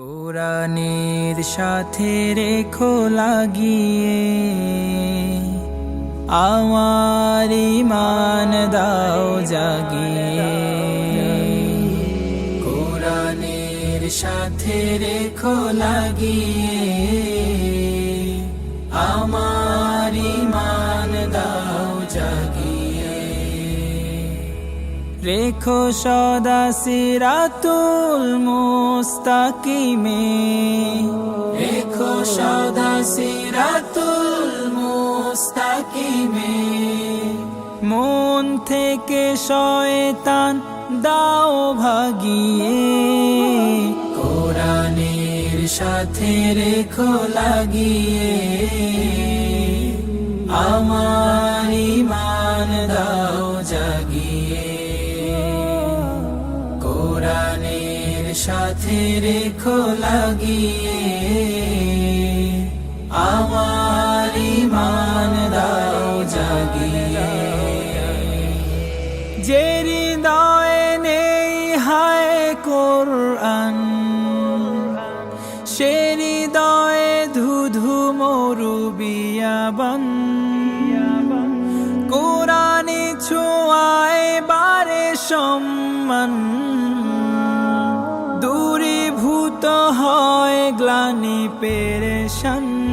কোরআনের সাথে রেখো লাগিয়ে, আমার ইমান দাও জাগিয়ে। কোরআনের সাথে রেখো লাগিয়ে, আমার ইমান দাও রেখো সদা সিরাতুল মুস্তাকিমে। রেখো সদা সিরাতুল মুস্তাকিমে। মন থেকে শয়তান দাও ভাগিয়ে। কোরআনের সাথে রেখো লাগিয়ে। আমার সাথে রেখো লাগিয়ে আমার ইমান দাও জাগিয়ে। যে হৃদয়ে নেই হায় কোরআন, সে হৃদয়ে ধুধু মরু বিয়াবান। কোরআনে ছোঁয়ায় বারে সম্মান হয় গ্লানি পেরেশান।